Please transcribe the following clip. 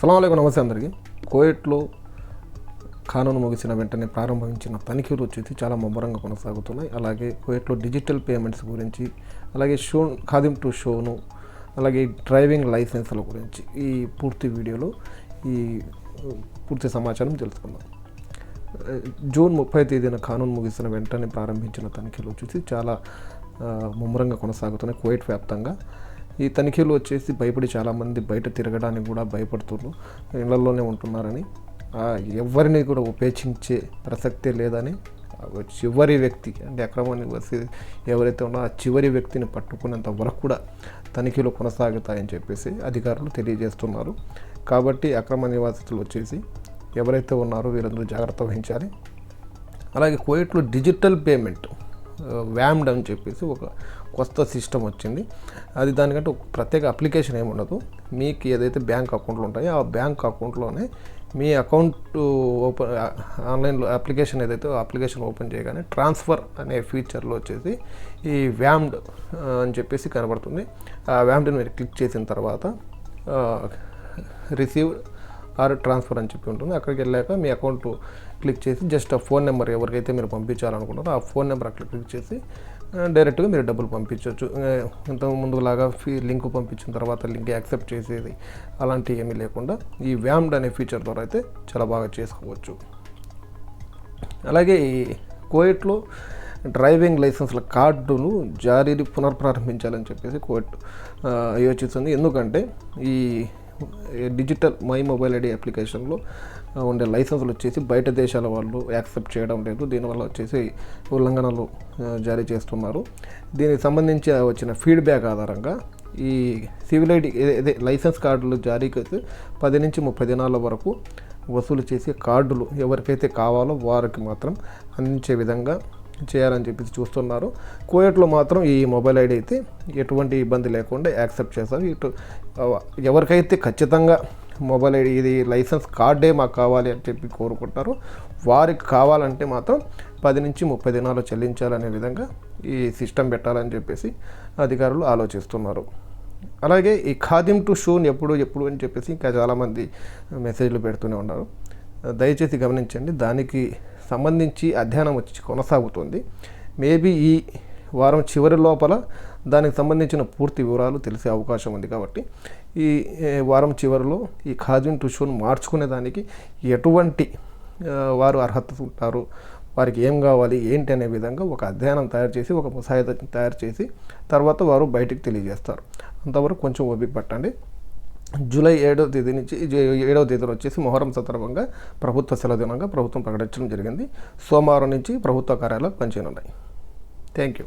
సలాంకం నమస్తే అందరికీ. కోయట్లో కానూను ముగిసిన వెంటనే ప్రారంభించిన తనిఖీలు వచ్చేసి చాలా ముమ్మరంగా కొనసాగుతున్నాయి. అలాగే కోయట్లో డిజిటల్ పేమెంట్స్ గురించి అలాగే షో ఖాదిం టు షోను అలాగే డ్రైవింగ్ లైసెన్స్ల గురించి ఈ పూర్తి వీడియోలో ఈ పూర్తి సమాచారం తెలుసుకుందాం. జూన్ ముప్పై తేదీన కానూన్ ముగిసిన వెంటనే ప్రారంభించిన తనిఖీలు వచ్చేసి చాలా ముమ్మరంగా కొనసాగుతున్నాయి కోయట్ వ్యాప్తంగా. ఈ తనిఖీలు వచ్చేసి భయపడి చాలామంది బయట తిరగడానికి కూడా భయపడుతున్నారు. ఇళ్ళలోనే ఉంటున్నారని. ఎవరిని కూడా ఉపేక్షించే ప్రసక్తే లేదని చివరి వ్యక్తి అంటే అక్రమ నివాసి ఎవరైతే ఉన్నారో ఆ చివరి వ్యక్తిని పట్టుకునేంత వరకు కూడా తనిఖీలు కొనసాగుతాయని చెప్పేసి అధికారులు తెలియజేస్తున్నారు. కాబట్టి అక్రమ నివాసితులు వచ్చేసి ఎవరైతే ఉన్నారో వీరందరూ జాగ్రత్త వహించాలి. అలాగే కువైట్లో డిజిటల్ పేమెంట్ వ్యామ్డ్ అని చెప్పేసి ఒక కొత్త సిస్టమ్ వచ్చింది. అది దానికంటే ఒక ప్రత్యేక అప్లికేషన్ ఏమి ఉండదు. మీకు ఏదైతే బ్యాంక్ అకౌంట్లు ఉంటాయో ఆ బ్యాంక్ అకౌంట్లోనే మీ అకౌంట్ ఓపెన్ ఆన్లైన్లో అప్లికేషన్ ఏదైతే ఆ అప్లికేషన్ ఓపెన్ చేయగానే ట్రాన్స్ఫర్ అనే ఫీచర్లో వచ్చేసి ఈ వ్యామ్డ్ అని చెప్పేసి కనబడుతుంది. ఆ వ్యామ్డ్ని మీరు క్లిక్ చేసిన తర్వాత రిసీవ్ ఆర్ ట్రాన్స్ఫర్ అని చెప్పి ఉంటుంది. అక్కడికి వెళ్ళాక మీ అకౌంట్ క్లిక్ చేసి జస్ట్ ఆ ఫోన్ నెంబర్ ఎవరికైతే మీరు పంపించాలనుకుంటారో ఆ ఫోన్ నెంబర్ అక్కడ క్లిక్ చేసి డైరెక్ట్గా మీరు డబ్బులు పంపించవచ్చు ఇంతకు ఇంత ముందులాగా ఫీ లింక్ పంపించిన తర్వాత లింక్ యాక్సెప్ట్ చేసేది అలాంటివి ఏమీ లేకుండా ఈ వ్యామ్డ్ అనే ఫీచర్ ద్వారా అయితే చాలా బాగా చేసుకోవచ్చు. అలాగే ఈ కోయట్లో డ్రైవింగ్ లైసెన్స్ల కార్డును జారీని పునర్ప్రారంభించాలని చెప్పేసి కోర్ట్ యోచిస్తుంది. ఎందుకంటే ఈ డిజిటల్ మై మొబైల్ ఐడి అప్లికేషన్లో ఉండే లైసెన్సులు వచ్చేసి బయట దేశాల వాళ్ళు యాక్సెప్ట్ చేయడం లేదు. దీనివల్ల వచ్చేసి ఉల్లంఘనలు జారీ చేస్తున్నారు. దీనికి సంబంధించి వచ్చిన ఫీడ్బ్యాక్ ఆధారంగా ఈ సివిల్ ఐడి అదే లైసెన్స్ కార్డులు జారీ అయితే పది నుంచి ముప్పై దినాల వరకు వసూలు చేసే కార్డులు ఎవరికైతే కావాలో వారికి మాత్రం అందించే విధంగా చేయాలని చెప్పేసి చూస్తున్నారు. కోయట్లో మాత్రం ఈ మొబైల్ ఐడి అయితే ఎటువంటి ఇబ్బంది లేకుండా యాక్సెప్ట్ చేస్తారు. ఇటు ఎవరికైతే ఖచ్చితంగా మొబైల్ ఐడి ఇది లైసెన్స్ కార్డే మాకు కావాలి అని చెప్పి కోరుకుంటారో వారికి కావాలంటే మాత్రం పది నుంచి ముప్పై దినాలు చెల్లించాలనే విధంగా ఈ సిస్టమ్ పెట్టాలని చెప్పేసి అధికారులు ఆలోచిస్తున్నారు. అలాగే ఈ ఖాదిం టు షూన్ ఎప్పుడు ఎప్పుడు అని చెప్పేసి ఇంకా చాలామంది మెసేజ్లు పెడుతూనే ఉన్నారు. దయచేసి గమనించండి దానికి సంబంధించి అధ్యయనం వచ్చి కొనసాగుతుంది. మేబీ ఈ వారం చివరి లోపల దానికి సంబంధించిన పూర్తి వివరాలు తెలిసే అవకాశం ఉంది కాబట్టి ఈ వారం చివరిలో ఈ ఖాజిన్ టు మార్చుకునే దానికి ఎటువంటి వారు అర్హత ఉంటారు వారికి ఏం కావాలి ఏంటి అనే విధంగా ఒక అధ్యయనం తయారు చేసి ఒక ముసాయిదా తయారు చేసి తర్వాత వారు బయటికి తెలియజేస్తారు. అంతవరకు కొంచెం ఓపిక పట్టండి. జూలై ఏడవ తేదీ నుంచి ఏడవ తేదీన వచ్చేసి మొహరం సందర్భంగా ప్రభుత్వ సెలవు దినంగా ప్రభుత్వం ప్రకటించడం జరిగింది. సోమవారం నుంచి ప్రభుత్వ కార్యాలయాలు పనిచేయనున్నాయి. Thank you